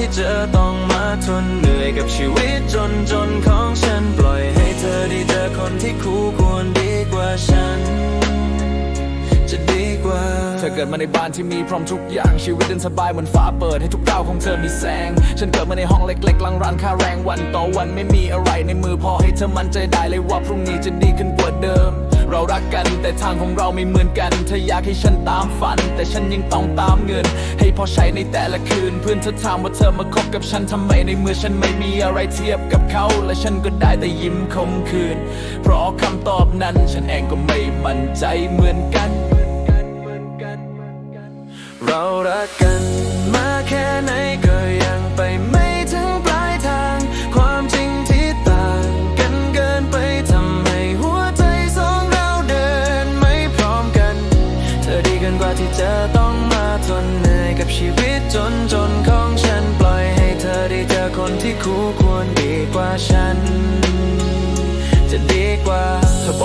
ที่เจะต้องมาทนเหนื่อยกับชีวิตจนจนของฉันปล่อยให้เธอได้เจอคนที่คู่ควรดีกว่าฉัน จะดีกว่า เธอเกิดมาในบ้านที่มีพร้อมทุกอย่างชีวิตเดินสบายเหมือนฟ้าเปิดให้ทุกดาวของเธอมีแสง ฉันเกิดมาในห้องเล็กๆลังร้านค่าแรงวันต่อวันไม่มีอะไรในมือพอให้เธอมั่นใจได้เลยว่าพรุ่งนี้จะดีขึ้นกว่าเดิม เรารักกัน แต่ทางของเราไม่เหมือนกันเธออยากให้ฉันตามฝัน แต่ฉันยังต้องตามเงิน ให้พอใช้ในแต่ละคืน เพื่อนเธอถามว่าเธอมาคบกับฉันทำไมในเมื่อฉันไม่มีอะไรเทียบกับเขา และฉันก็ได้แต่ยิ้มคมคืน เพราะคำตอบนั้นฉันเองก็ไม่มั่นใจเหมือนกัน เรารักกัน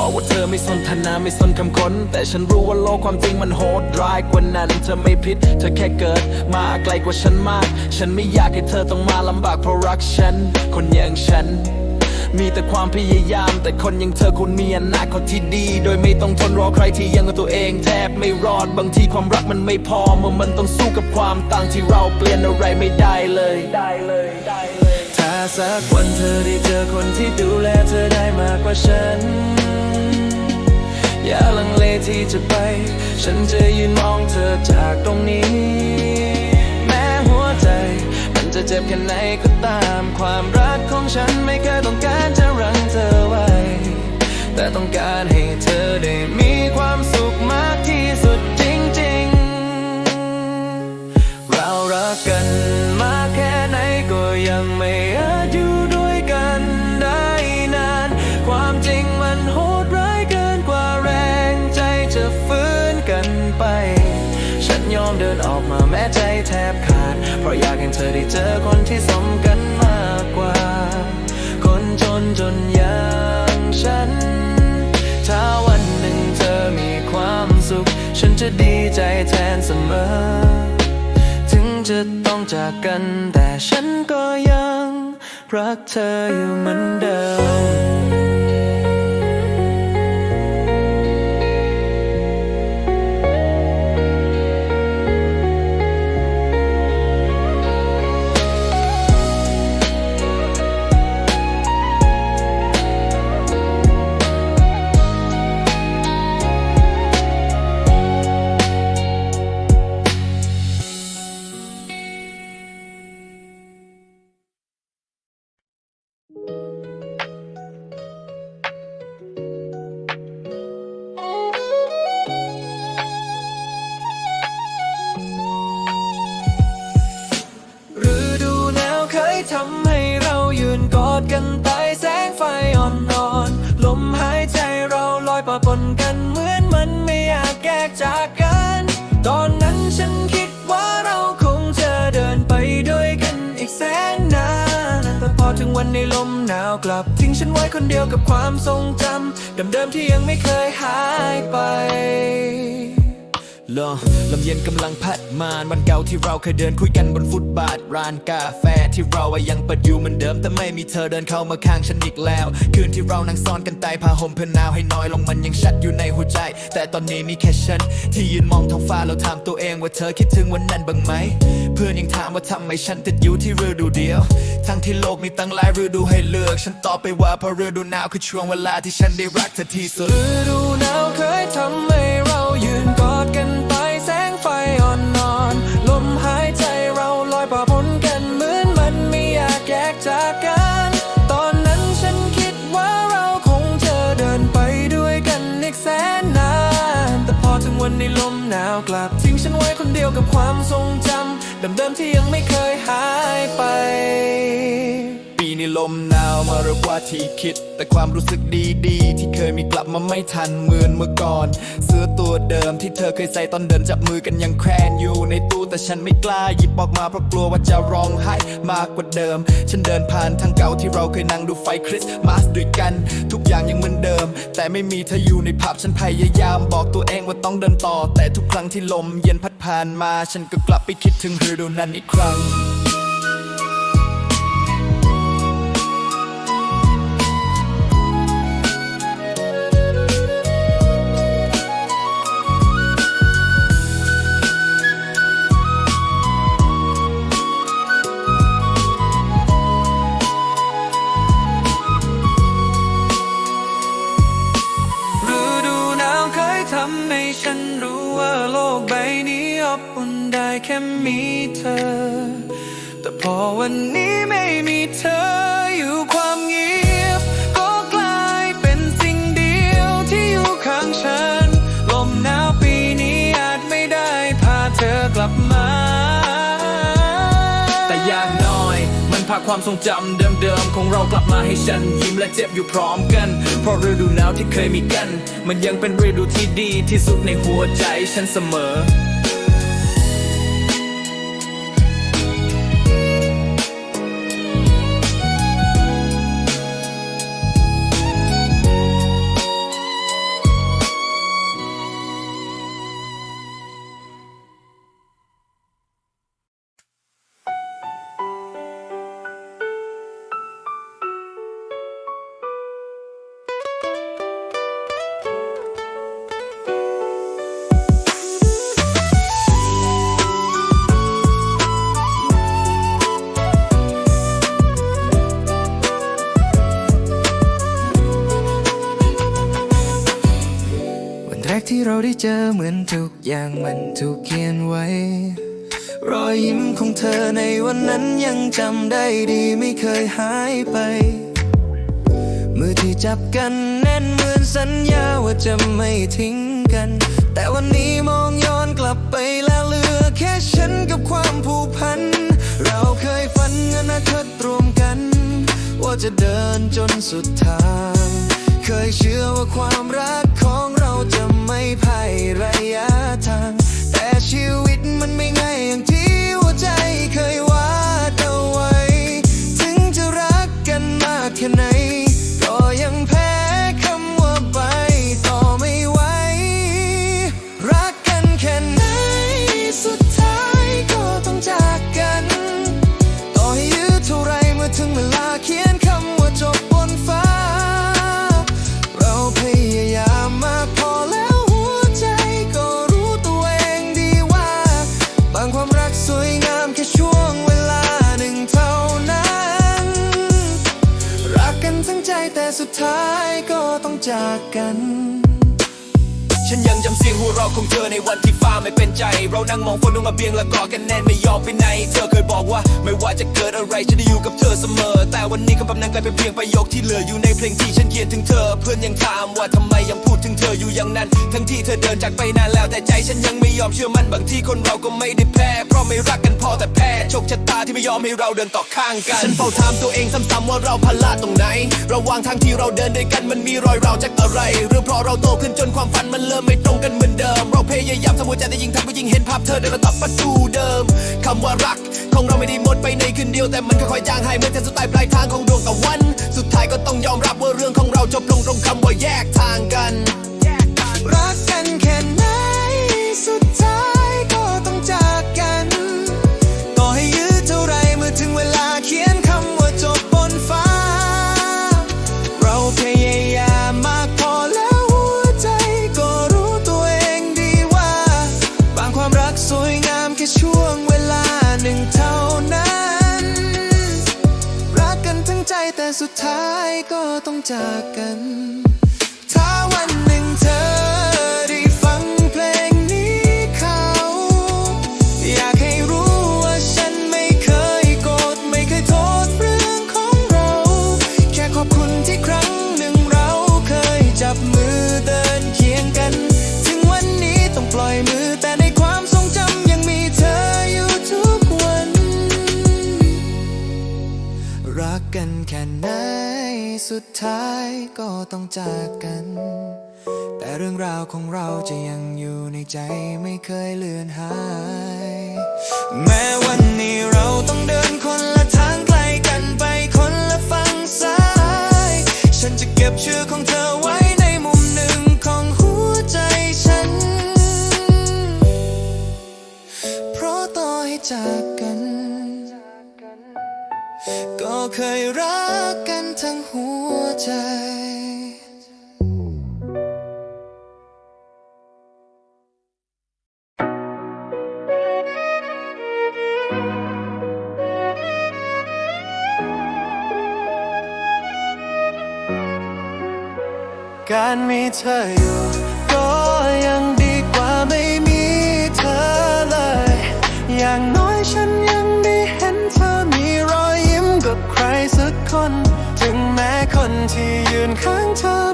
บอกว่าเธอไม่สนทนาไม่สนคำคนแต่ฉันรู้ว่าโลกความจริงมันโหดร้ายกว่านั้น เธอไม่ผิด เธอแค่เกิด มาไกลกว่าฉันมาก ฉันไม่อยากให้เธอต้องมาลำบากเพราะรักฉัน คนอย่างฉัน มีแต่ความพยายาม แต่คนอย่างเธอคุณมีอนาคตที่ดี โดยไม่ต้องทนรอใครที่ยังกับตัวเองแทบไม่รอด บางทีความรักมันไม่พอเมื่อมันต้องสู้กับความต่างที่เราเปลี่ยนอะไรไม่ได้เลยได้เลยได้เลยถ้าสักวันเธอได้เจอคนที่ดูแลเธอได้มากกว่าฉัน อย่าลังเลที่จะไป ฉันจะยืนมองเธอจากตรงนี้ แม้หัวใจ มันจะเจ็บแค่ไหนก็ตาม ความรักของฉันไม่เคยต้องการจะรั้งเธอไว้ แต่ต้องการให้เธอได้มี ใจแทนเสมอ ถึงจะต้องจากกันแต่ฉันก็ยัง รักเธออยู่เหมือนเดิม จากกัน ตอนนั้นฉันคิดว่าเราคงจะเดินไปด้วยกันอีกแสนนาน แต่พอถึงวันในลมหนาวกลับ ทิ้งฉันไว้คนเดียวกับความทรงจำเดิมๆที่ยังไม่เคยหายไป ลมลมเย็นกำลังพัดมาวันเก่าที่เราเคยเดินคุยกันบนฟุตบาท ร้านกาแฟที่เราอะยังเปิดอยู่เหมือนเดิม แต่ไม่มีเธอเดินเข้ามาข้างฉันอีกแล้ว คืนที่เรานั่งซ้อนกันใต้ผ้าห่มเพื่อหนาวให้น้อยลงมันยังชัดอยู่ในหัวใจ แต่ตอนนี้มีแค่ฉัน ที่ยืนมองท้องฟ้าแล้วถามตัวเองว่าเธอคิดถึงวันนั้นบ้างไหม เพื่อนยังถามว่าทำไมฉันติดอยู่ที่ฤดูเดียว ทั้งที่โลกมีตั้งหลายฤดูให้เลือก ฉันตอบไปว่าเพราะฤดูหนาวคือช่วงเวลาที่ฉันได้รักเธอที่สุดฤดูหนาวเคยทำ ในลมหนาวกลับ ทิ้งฉันไว้คนเดียวกับความทรงจำเดิมๆที่ยังไม่เคยหายไป ปีนี้ลมหนาวมารกว่าที่คิด แต่ความรู้สึกดีๆ ที่เคยมีกลับมาไม่ทันเหมือนเมื่อก่อน เสื้อตัวเดิมที่เธอเคยใส่ตอนเดินจับมือกันยังแควนอยู่ในตู้แต่ฉันไม่กล้าหยิบออกมาเพราะกลัวว่าจะร้องไห้มากกว่าเดิม ฉันเดินผ่านทางเก่าที่เราเคยนั่งดูไฟคริสต์มาสด้วยกัน ทุกอย่างยังเหมือนเดิม แต่ไม่มีเธออยู่ในภาพฉันพยายามบอกตัวเองว่าต้องเดินต่อ แต่ทุกครั้งที่ลมเย็นพัดผ่านมา ฉันก็กลับไปคิดถึงฤดูนั้นอีกครั้งาความทรงจำเดิมๆของเรากลับมาให้ฉันยิ้มและเจ็บอยู่พร้อมกัน เพราะฤดูหนาวที่เคยมีกัน มันยังเป็นฤดูที่ดีที่สุดในหัวใจฉันเสมอ เจอเหมือนทุกอย่างมันถูกเขียนไว้ รอยยิ้มของเธอในวันนั้นยังจำได้ดีไม่เคยหายไป มือที่จับกันแน่นเหมือนสัญญาว่าจะไม่ทิ้งกัน แต่วันนี้มองย้อนกลับไปแล้วเหลือแค่ฉันกับความผูกพัน เราเคยฝันอนาคตรวมกัน ว่าจะเดินจนสุดทาง เคยเชื่อว่าความรักของเรา จะไม่พ่ายระยะทาง แต่ชีวิตมันไม่ง่ายอย่างที่หัวใจเคยว่า ท้ายก็ต้องจากกัน ฉันยังจำเสียงหัวเราะของเธอในวันที่ฟ้าไม่เป็นใจ เรานั่งมองฝนลงมาเบียงและกอดกันแน่นไม่ยอมไปไหน เธอเคยบอกว่าไม่ว่าจะเกิดอะไรฉันจะอยู่กับเธอเสมอ แต่วันนี้คำพำนั้นกลายเป็นเพียงประโยคที่เหลืออยู่ในเพลงที่ฉันเขียนถึงเธอ เพื่อนยังถามว่าทำไมยังพูดถึงเธออยู่อย่างนั้น ทั้งที่เธอเดินจากไปนานแล้วแต่ใจฉัน เชื่อมันบางที่คนเราก็ไม่ได้แพ้เพราะไม่รักกันพอแต่แพ้โชคชะตาที่ไม่ยอมให้เราเดินต่อข้างกันฉันเฝ้าถามตัวเองซ้ำๆว่าเราพลาดตรงไหน ระหว่างทางที่เราเดินด้วยกันมันมีรอยเราวจากอะไรหรือเพราะเราโตขึ้นจนความฝันมันเริ่มไม่ตรงกันเหมือนเดิม เราพยายามทำหัวใจแต่ยิ่งทำก็ยิ่งเห็นภาพเธอเดินมาตัดประตูเดิมคำว่ารักของเราไม่ได้หมดไปในคืนเดียวแต่มันค่อยๆจางหายเหมือนแสงสุดท้ายปลายทางของดวงตะวัน สุดท้ายก็ต้องยอมรับว่าเรื่องของเราจบลงตรงคำว่าแยกทางกัน รักกันแค่ไหน สุดท้ายก็ต้องจากกัน ต่อให้ยืดเท่าไรเมื่อถึงเวลาเขียนคำว่าจบบนฟ้า เราพยายามมากพอแล้วหัวใจก็รู้ตัวเองดีว่า บางความรักสวยงามแค่ช่วงเวลาหนึ่งเท่านั้น รักกันทั้งใจแต่สุดท้ายก็ต้องจากกัน กันแค่ไหน สุดท้ายก็ต้องจากกัน แต่เรื่องราวของเราจะยังอยู่ในใจไม่เคยเลือนหาย แม้วันนี้เราต้องเดินคนละทางไกลกันไปคนละฝั่งซ้าย ฉันจะเก็บชื่อของเธอไว้ในมุมหนึ่งของหัวใจฉัน เพราะต่อให้จาก ก็เคยรักกันทั้งหัวใจการมีเธออยู่ ที่ยืนข้างเธอ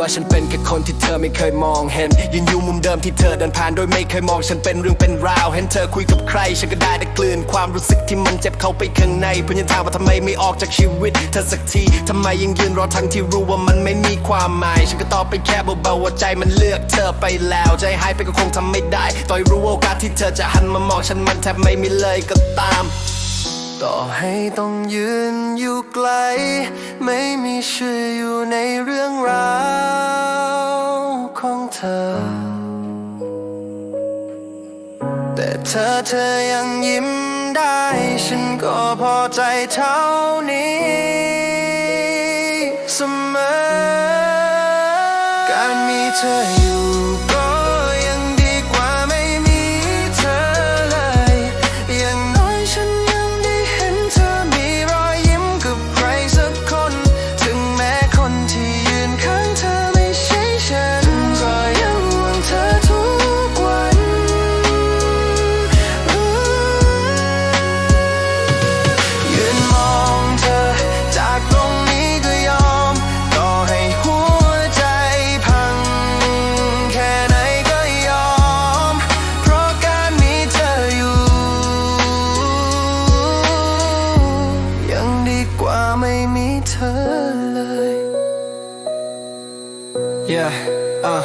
ว่าฉันเป็นแค่คนที่เธอไม่เคยมองเห็นยืนอยู่มุมเดิมที่เธอเดินผ่านโดยไม่เคยมองฉันเป็นเรื่องเป็นราว เห็นเธอคุยกับใคร ฉันก็ได้แต่กลืนความรู้สึกที่มันเจ็บเข้าไปข้างในเพื่อนยังถามว่าทำไมไม่ออกจากชีวิต เธอสักทีทำไมยังยืนรอทั้งที่รู้ว่ามันไม่มีความหมาย ฉันก็ตอบไปแค่เบาๆว่าใจมันเลือกเธอไปแล้วใจหายไปก็คงทำไม่ได้ต่อยรู้โอกาสที่เธอจะหันมามองฉันมันแทบไม่มีเลยก็ตาม ต่อให้ต้องยืนอยู่ไกล ไม่มีชื่ออยู่ในเรื่องราวของเธอ แต่เธอเธอยังยิ้มได้ ฉันก็พอใจเท่านี้เสมอ การมีเธออยู่ เธอเลย yeah uh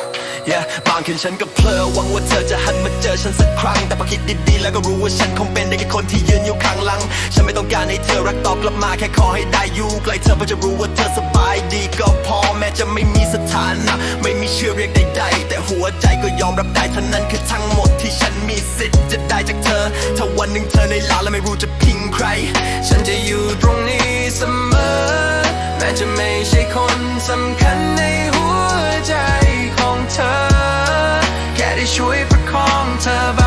yeah บางคืนฉันก็เพลอหวังว่าเธอจะหันมาเจอฉันสักครั้ง แต่พอคิดดีๆแล้วก็รู้ว่าฉันคงเป็นได้แค่คนที่ยืนอยู่ข้างหลัง ฉันไม่ต้องการให้เธอรักตอบกลับมาแค่ขอให้ได้อยู่ใกล้เธอเพื่อจะรู้ว่าเธอสบายดีก็พอแม้จะไม่มีสถานะ ไม่มีชื่อเรียกใดๆแต่หัวใจก็ยอมรับได้เท่านั้นคือทั้งหมดที่ฉันมีสิทธิ์จะได้จากเธอ ถ้าวันหนึ่งเธอในลาและไม่รู้จะพิงใคร ฉันจะอยู่ตรงนี้เสมอแม้จะไม่ใช่คนสำคัญในหัวใจ เธอ แค่ได้ช่วยประคองเธอ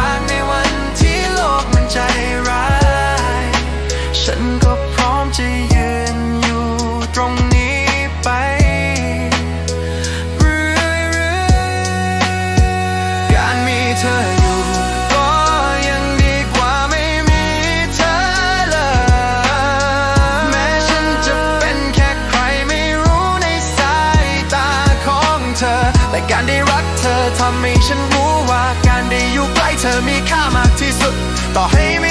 ที่สุ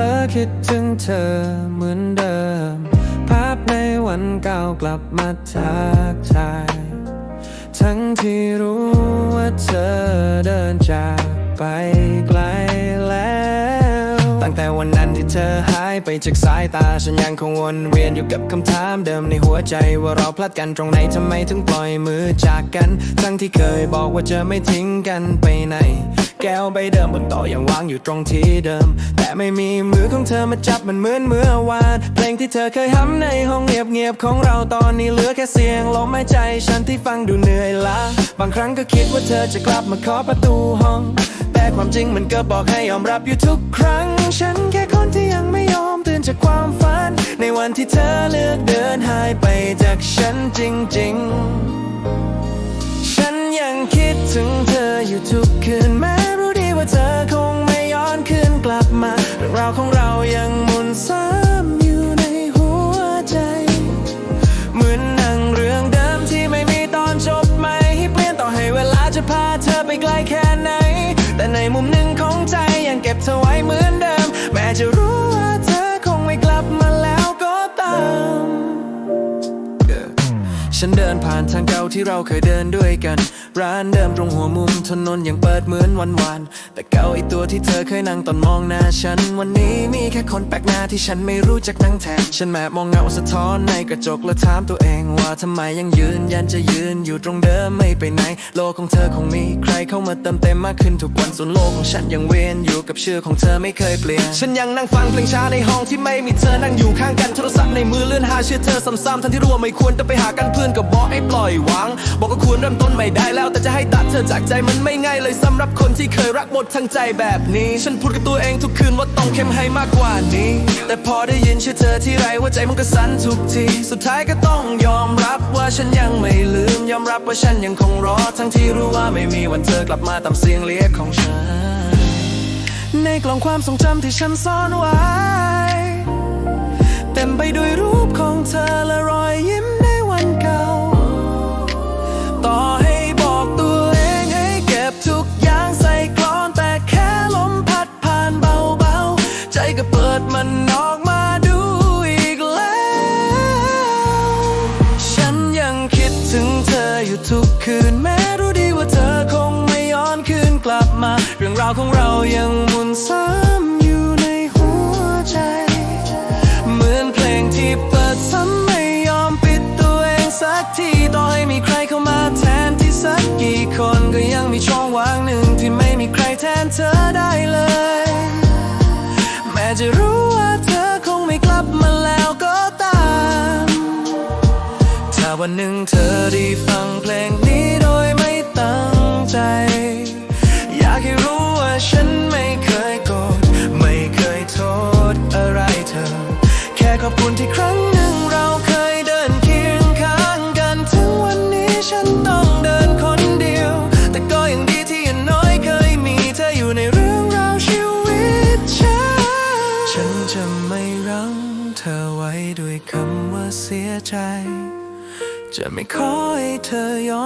ลอคิดถึงเธอเหมือนเดิม ภาพในวันเก่ากลับมาทักทาย ทั้งที่รู้ว่าเธอเดินจากไปไกลแล้ว ตั้งแต่วันนั้นที่เธอหายไปจากสายตา ฉันยังคงวนเวียนอยู่กับคำถามเดิมในหัวใจว่าเราพลัดกันตรงไหนทำไมถึงปล่อยมือจากกัน ทั้งที่เคยบอกว่าจะไม่ทิ้งกันไปไหน แก้วใบเดิมบนโต๊ะยังวางอยู่ตรงที่เดิม แต่ไม่มีมือของเธอมาจับมันเหมือนเมื่อวาน เพลงที่เธอเคยห้ำในห้องเงียบๆของเราตอนนี้เหลือแค่เสียงลมหายใจฉันที่ฟังดูเหนื่อยล้าบางครั้งก็คิดว่าเธอจะกลับมาเคาะประตูห้อง แต่ความจริงมันก็บอกให้ยอมรับอยู่ทุกครั้ง ฉันแค่คนที่ยังไม่ยอมตื่นจากความฝัน ในวันที่เธอเลือกเดินหายไปจากฉันจริง ๆ ยังคิดถึงเธออยู่ทุกคืนแม้รู้ดีว่าเธอคงไม่ย้อนคืนกลับมาเรื่องราวของเรายังมุนซ้ำอยู่ในหัวใจ เหมือนหนังเรื่องเดิมที่ไม่มีตอนจบไมให้เปลี่ยนต่อให้เวลาจะพาเธอไปไกลแค่ไหน แต่ในมุมหนึ่งของใจยังเก็บเธอไว้เหมือนเดิม แม้จะรู้ว่าเธอคงไม่กลับมาแล้วก็ตามฉันเดินผ่านทางเก่าที่เราเคยเดินด้วยกัน ร้านเดิมตรงหัวมุมถนนยังเปิดเหมือนวันวานแต่เก่าไอตัวที่เธอเคยนั่งตอนมองหน้าฉัน วันนี้มีแค่คนแปลกหน้าที่ฉันไม่รู้จักนั่งแทนฉันแอบมองเงาสะท้อนในกระจกและถามตัวเองว่าทำไมยังยืนยันจะยืนอยู่ตรงเดิมไม่ไปไหน โลกของเธอคงมีใครเข้ามาเติมเต็มมากขึ้นทุกวันส่วนโลกของฉันยังเวียนอยู่กับชื่อของเธอไม่เคยเปลี่ยนฉันยังนั่งฟังเพลงช้าในห้องที่ไม่มีเธอนั่งอยู่ข้างกันโทรศัพท์ในมือเลื่อนหาชื่อเธอซ้ำๆทั้งที่รู้ว่าไม่ควรจะไปหากันเพื่อนก็บอกให้ปล่อยวางบอกก็ควรเริ่มต้นไม่ได้แล้วแต่จะให้ตัดเธอจากใจมันไม่ง่ายเลยสำหรับคนที่เคยรักหมดทั้งใจแบบนี้ ฉันพูดกับตัวเองทุกคืนว่าต้องเข้มให้มากกว่านี้ แต่พอได้ยินชื่อเธอที่ไรหัวใจมันก็สั่นทุกที สุดท้ายก็ต้องยอมรับว่าฉันยังไม่ลืม ยอมรับว่าฉันยังคงรอ ทั้งที่รู้ว่าไม่มีวันเธอกลับมาตามเสียงเรียกของฉัน ในกล่องความทรงจำที่ฉันซ่อนไว้เต็มไปด้วยรูปของเธอและรอยยิ้มในวันเก่าต่อใดมันออกมาดูอีกแล้ว ฉันยังคิดถึงเธออยู่ทุกคืน แม้รู้ดีว่าเธอคงไม่ย้อนคืนกลับมา เรื่องราวของเรายังหมุนซ้ำอยู่ในหัวใจ เหมือนเพลงที่เปิดซ้ำไม่ยอมปิดตัวเองสักทีต่อให้มีใครเข้ามาแทนที่สักกี่คนก็ยังมีช่องว่างหนึ่งที่ไม่มีใครแทนเธอได้เลย จะรู้ว่าเธอคงไม่กลับมาแล้วก็ตาม ถ้าวันหนึ่งเธอได้ฟังเพลงนี้โดย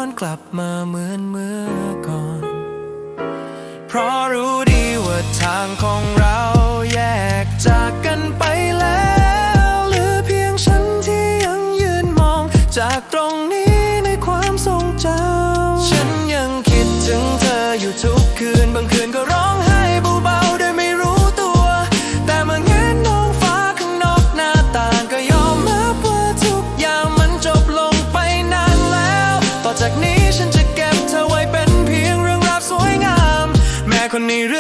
อย้ เ